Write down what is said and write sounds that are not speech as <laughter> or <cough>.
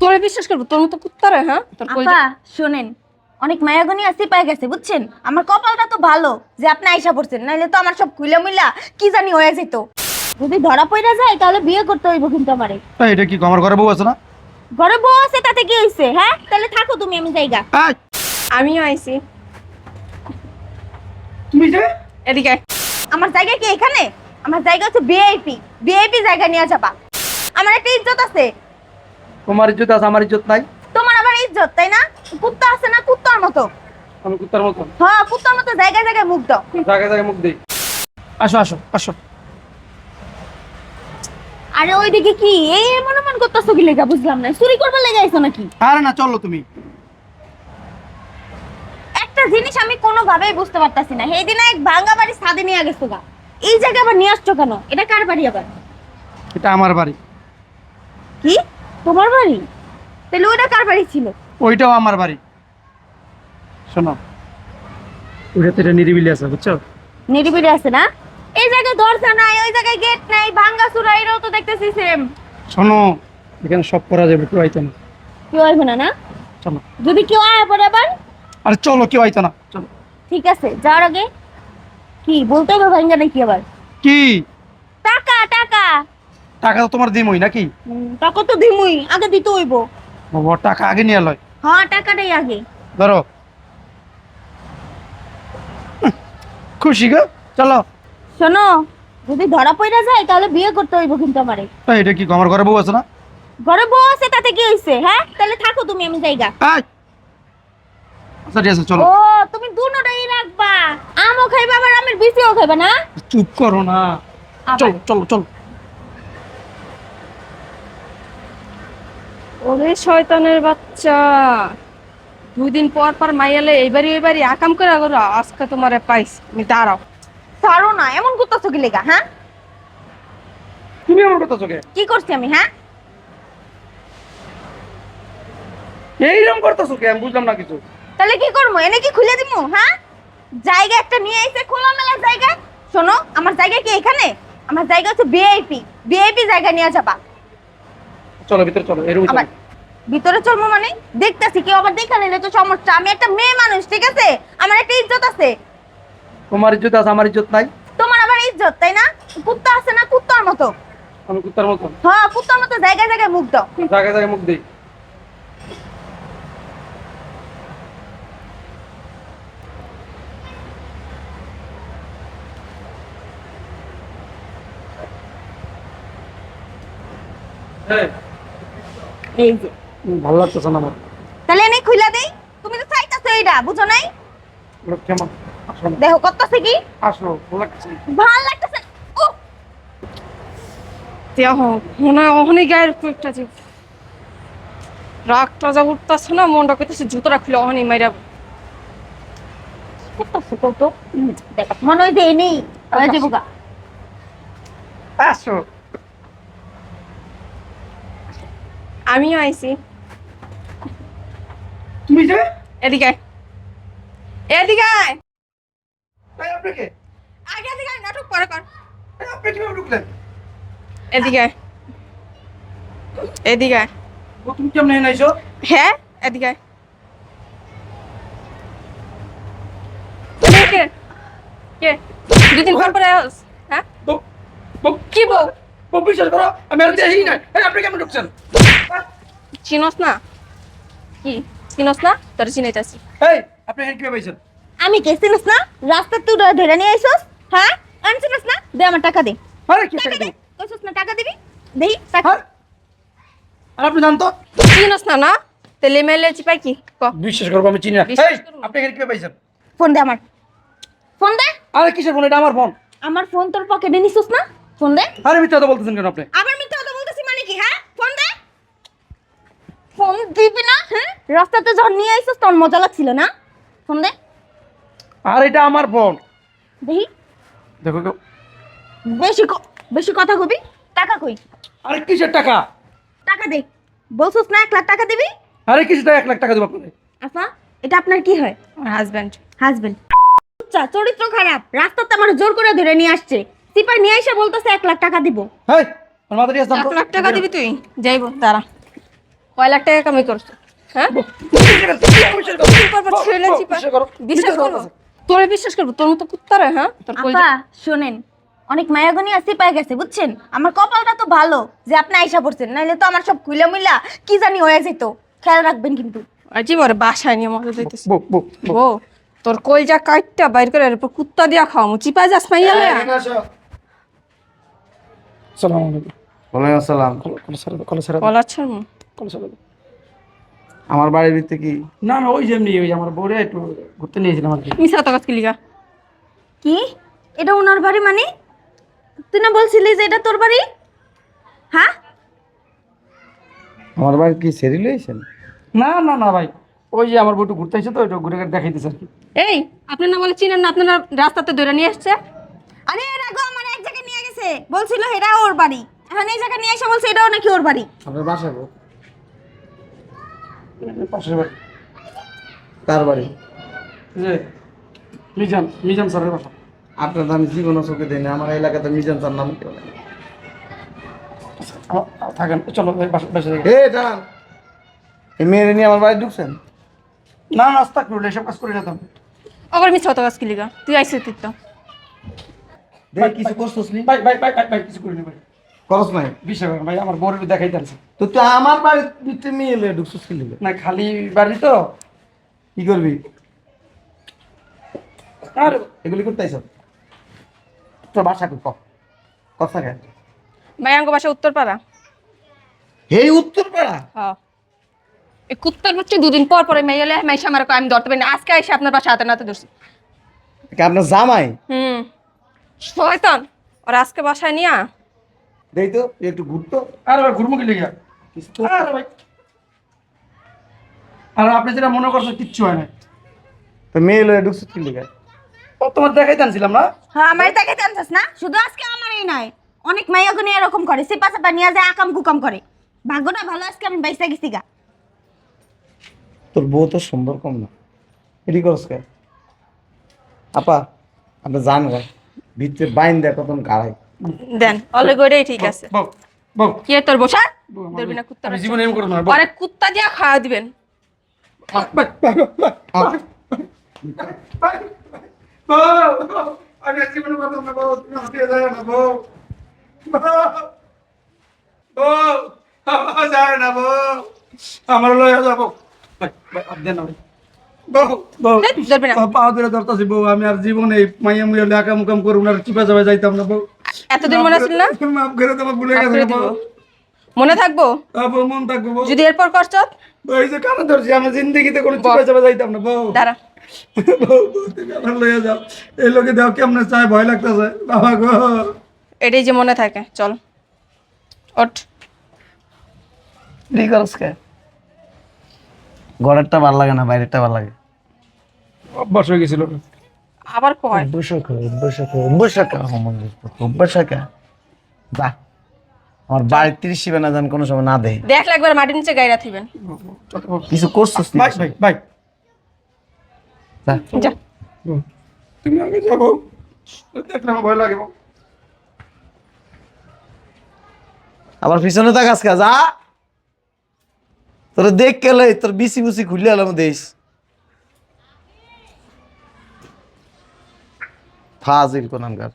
তোরে বিশ্বাস করব তোর মতো কুত্তারে হ্যাঁ তোর আপা শোনেন অনেক মায়াগনি আসি পাই গেছে বুঝছেন? আমার কপালটা তো ভালো যে আপনি আইসা পড়ছেন নাইলে তো আমার সব খুইলা মুইলা কি জানি হয়ে যেত। যদি ধরা পড়া যায় তাহলে বিয়ে করতে হইব কিন্তু আমারে। এই, এটা কি আমার ঘরে বউ আছে না? ঘরে বউ আছে তাতে কি হইছে হ্যাঁ? তাহলে থাকো তুমি আমি জায়গা আমিও আইছি। তুমি যে? এদিকে আমার জায়গা কি এখানে? আমার জায়গা হচ্ছে ভিআইপি ভিআইপি জায়গা নিয়ে যাবা। আমার একটা ইজ্জত আছে। তোমার ইজ্জত আছে আমার ইজ্জত নাই। তোমার আবার ইজ্জত তাই না? কুত্তা আছে না কুত্তার মতো? আমি কুত্তার মতন হ্যাঁ কুত্তার মতো জায়গায় জায়গায় মুখ দাও। জায়গায় জায়গায় মুখ দিই। আসো আসো আসো। আরে ওইদিকে কি? এই মনে মন করতেছো কি লেগা? বুঝলাম না। চুরি করবার লেগে আইছো নাকি? আরে না চলো তুমি। একটা জিনিস আমি কোনোভাবেই বুঝতে পারতাছি না। সেই দিন এক ভাঙ্গা বাড়ি ছাদে নিয়ে গেছো গা। এই জায়গা আবার নিয়ে আসছো কেন? এটা কার বাড়ি আবার? এটা আমার বাড়ি। কি? তোমার বাড়ি? তাহলে ওইটা কার বাড়ি ছিল? ওইটাও আমার বাড়ি। শোনো ওইটাতে এটা নিরিবিলি আছে বুঝছ? নিরিবিলি আছে না? এই জায়গায় দরজা নাই ওই জায়গায় গেট নাই ভাঙ্গা চুরা এরাও তো দেখতেছি সেম শোনো এখানে সব করা যাবে কেউ আইতো না। কেউ আসবে না না? চলো। যদি কেউ আয় পরে আবার? আরে চলো কেউ আইতো না। চলো। ঠিক আছে যাওয়ার আগে কি? বলতে হবে ভাঙ্গা নাকি আবার? কি? টাকা টাকা। টাকা তো তোমার দিমই নাকি? টাকা তো দিমুই আগে দিতে হইব। বাবা টাকা আগে নিয়ে লয়। হ্যাঁ টাকাটাই আগে। ধরো। খুশি গো চলো। শোনো যদি ধরা পড়া যায় তাহলে বিয়ে করতে হইব কিন্তু আমারে। এই, এটা কি আমার ঘরে বউ আছে না? ঘরে বউ আছে তাতে কি হইছে হ্যাঁ? তাহলে থাকো তুমি আমি জায়গা এই! আচ্ছা আছে চলো। ও তুমি দুটোটাই রাখবা। আমও খাইবা আবার আমের বিসিও খাইবা না? চুপ করো না। চলো চলো চলো। ওরে শয়তানের বাচ্চা। দুই দিন পর পর মাইয়ালে এইবারই এইবারই আকাম করে করো আজকে তোমারে পাইছি। তুমি দাঁড়াও। ছাড়ো না এমন করতেছো কি লেগা হ্যাঁ? তুমি আমার কথা চোখে কি করছি আমি হ্যাঁ? এইরকম করতেছো কে? আমি বুঝলাম না কিছু। তাহলে কি করব? এনে কি খুলে দিমু হ্যাঁ? জায়গা একটা নিয়ে আইছে খোলা মেলা জায়গা। শোনো আমার জায়গা কি এখানে? আমার জায়গা হচ্ছে ভিআইপি ভিআইপি জায়গা নিয়ে যাবা। চলো ভিতরে চলো এরকম আবার ভিতরে চলবো মানে? দেখতেছি কেউ আবার দেখা নিলে তো সমস্যা। আমি একটা মেয়ে মানুষ ঠিক আছে? আমার একটা ইজ্জত আছে। তোমার ইজ্জত আছে আমার ইজ্জত নাই। তোমার আবার ইজ্জত তাই না? কুত্তা আছে না কুত্তার মতো? আমি কুত্তার মতো। হ্যাঁ কুত্তার মতো জায়গায় জায়গায় মুখ দাও। জায়গায় জায়গায় মুখ দিই। এই, যে। ভালো লাগতেছে না আমার। তাহলে এনে খুইলা দেই। তুমি তো চাইতাছো এইটা বুঝো নাই? লোক কেমন? দেখো করতেছে কি? আসো ভালো লাগতেছে ভালো লাগতেছে ও! দেহ মনে অহনি গায়ের একটা যে। রাগটা যা উঠতেছে না মনটা করতেছে জুতোটা খুলে অহনি মাইরা করতেছে কৌতুক দেখো মনে হয় যে এনেই আসো। আমিও আইছি তুমি যে এদিকে। এদিকে আয়। এই, আপনাকে আগে এদিকে আয়, নাটক পরে কর আপনি কীভাবে ঢুকলেন এদিকে আয়। এদিকে আয়। ও, তুমি কেমন এনে আইছো হ্যাঁ এদিকে আয়। কে? কে দুদিন পর পরে আস হ্যাঁ কি বউ বউ, বিশ্বাস করো আমি আর দেখি না আপনি কেমন ঢুকছেন চিনস না? কি? চিনস না? তোর চিনাইতাছি। এই আপনি এখানে কীভাবে পাইছেন আমি কে চিনিস না? রাস্তা তুই ধরে নিয়ে আইসস হ্যাঁ? আনছিস না? দে আমার টাকা দে। আরে কি টাকা দে। কইছস না টাকা দিবি? দেই টাকা। হ্যাঁ? আর আপনি জানতো? চিনস না না? তেলে মেলে চিপাই কি? ক। বিশ্বাস করব আমি চিনি না। এই, আপনি এখানে কীভাবে পাইছেন ফোন দে আমার। ফোন দে। আরে কিসের ফোন? এটা আমার ফোন। আমার ফোন তোর পকেটে নিছিস না? ফোন দে। আরে মিথ্যা কথা বলতেছেন কেন আপনি? আবার ফোন দিবি না? হ্যাঁ? রাস্তাতে যখন নিয়ে আইসস তখন মজা লাগছিল না? ফোন দে। আর এটা আমার ফোন দেখি। দেখো কেউ বেশি ক- বেশি কথা কবি টাকা কই? আরে কিসের টাকা? টাকা দে। বলছিস না এক লাখ টাকা দিবি? আরে কিসের টাকা? এক লাখ টাকা দেবো আপনাকে। আচ্ছা এটা আপনার কি হয়? আমার হাজবেন্ড হাজবেন্ড আচ্ছা চরিত্র খারাপ। রাস্তাতে আমার জোর করে ধরে নিয়ে আসছে। সিপাই নিয়ে এসে বলতেছে এক লাখ টাকা দিব। হেই আমার মাথা আসতাম এক লাখ টাকা দিবি তুই? যাইব দাঁড়া। কয় লাখ টাকা কামাই করছ? হ্যাঁ? বিশ্বাস করব তোরে বিশ্বাস করব তোর মতো কুত্তারে হ্যাঁ? তোর আপা শোনেন অনেক মায়াগনি আসি পাই গেছে বুঝছেন? আমার কপালটা তো ভালো যে আপনি আইসা পড়ছেন নাইলে তো আমার সব মুইলা কি জানি হয়ে যেত। খেয়াল রাখবেন কিন্তু। আজি বাসায় নিয়ে মজা। ও তোর কলজা কাটটা বাইর করে এরপর কুত্তা দিয়া খাওয়ামু। চিপা যাস মাইয়ালে সালাম আলাইকুম। ওয়ালাইকুম আসসালাম। কল- কল ছেড়ে দাও, কল ছেড়ে আমার বাড়ির ভিতরে কি? না না ওই যেমনি ওই আমার বউরে একটু ঘুরতে নিয়েছিলাম আর কি। মিছা কথা কি লিগা। কি? এটা ওনার বাড়ি মানে? তুই না বলছিলি যে এটা তোর বাড়ি? হ্যাঁ? আমার বাড়ি কি সেরি লইছেন না না না ভাই ওই যে আমার বউ একটু ঘুরতে এসে তো একটু ঘুরে ঘুরে দেখাইতেছে আর কি। এই আপনি না বলে চিনেন না আপনারা রাস্তাতে ধরে নিয়ে আসছে? আরে এর আগে আমার এক জায়গায় নিয়ে গেছে। বলছিল এটা ওর বাড়ি। এখন এই জায়গায় নিয়ে এসে বলছে এটাও নাকি ওর বাড়ি। আপনার বাসা গো পাশের বাড়ি। কার বাড়ি? যে মিজান মিজান স্যারের বাসা। আপনার তো আমি জীবনও চোখে দিই না আমার এলাকাতে মিজান তার নাম কেউ নেই। আ- আ- থাকেন চলো ভাই বাসা বাসা থেকে। এ ডান এই মেয়েরে নিয়ে আমার বাড়ি ঢুকছেন? না এসব কাজ করে যেতাম আবার মিছা কথা তুই আইছিস তুই তো। দেখ কিছু করছিস নি? ভাই ভাই ভাই ভাই ভাই কিছু করিনি ভাই। করস নাই। ভাই আমার বউরে দেখাইতে আনছে। তো তুই আমার মেয়ে এলে ঢুকছিস কি? না খালি বাড়ি তো। কি করবি? আর এগুলি করতে আইসব তোর বাসা কই? ক। কথা কে ভাই আঙ্গ বাসা উত্তরপাড়া। এই উত্তর পাড়া হ্যাঁ। এই কুত্তার বাচ্চা দুদিন পর পরে মেয়েলে মাইসা আমার কয় আমি ধরতে পারি না। আজকে এসে আপনার বাসা হাতে নাতে ধরছি। কে আপনার জামাই? হুম। শয়তান ওর আজকে বাসায় নিয়া দেই তো একটু ঘুরতো। আর ভাই ঘুরমুখি লেগে? আর ভাই। আর আপনি যেটা মনে করছেন কিচ্ছু হয় না তো মেয়ে এলে ঢুকছিস কি লিগে? ও তোমার আনছিলাম না? হ্যাঁ আমার তাকে জানছিস না? শুধু আজকে আমারই নয় অনেক মাইয়াগুনি এরকম করে সিপা সাপা নিয়ে যায় আকাম কুকাম করে। ভাগ্যটা ভালো আজকে আমি বাইসা গেছি গা। তোর বউ তো সুন্দর কম না। এটি করস কে? আপা আপনি জান গা। ভিতরে বাইন দেয় কতন গাড়াই দেন অলরে গড়েই ঠিক আছে। বউ বউ। কি এ তোর বসা? ধরবি না কুত্তা আমি জীবনে এম করব না আরে কুত্তা দিয়া খাওয়া দিবেন। আমার লয়ে যাব। দেন। পা ধরে ধরতাছি বউ আমি আর জীবনে মাইয়া মুইয়া লেখা মুকাম করুন আর চিপা যাবে যাইতাম না বউ। এতদিন মনে ছিল না? মাফ করে তোমার ভুলে গেছে করে দিব। বউ মনে থাকব? বউ মন থাকব বউ। যদি এরপর করছ? ওই যে কানে ধরছি আমি জিন্দগিতে কোনো চিপা যাবে যাইতাম না বউ। দাঁড়া। <laughs> বউ বউ, আমার লইয়া যাও। এই লোকে দেও কেমনে চায় ভয় লাগতেছে। বাবা গো। এটাই যে মনে থাকে চল ওঠ। ঠিক আছে ঘরেরটা ভালো লাগে না বাইরেরটা ভালো লাগে। অভ্যাস হয়ে গেছিল। আবার কয়? অভ্যাসকা অভ্যাসকা অভ্যাসকা অভ্যাসকা যা আমার বাড়ির তিরিশ শিবে না জান কোনো সময় না দেয়। দেখলে একবার মাটির নিচে গাইরা থিবেন। কিছু করছিস নি? ভাই ভাই ভাই। যা। যা। তুমি আগে যাব। দেখলে আমার ভয় লাগে। আবার পিছনে তাকাস যা। তোর দেখ কেলে তোর বিসি বুসি খুলে এলাম দেশ। ফাজিল কোনানকার।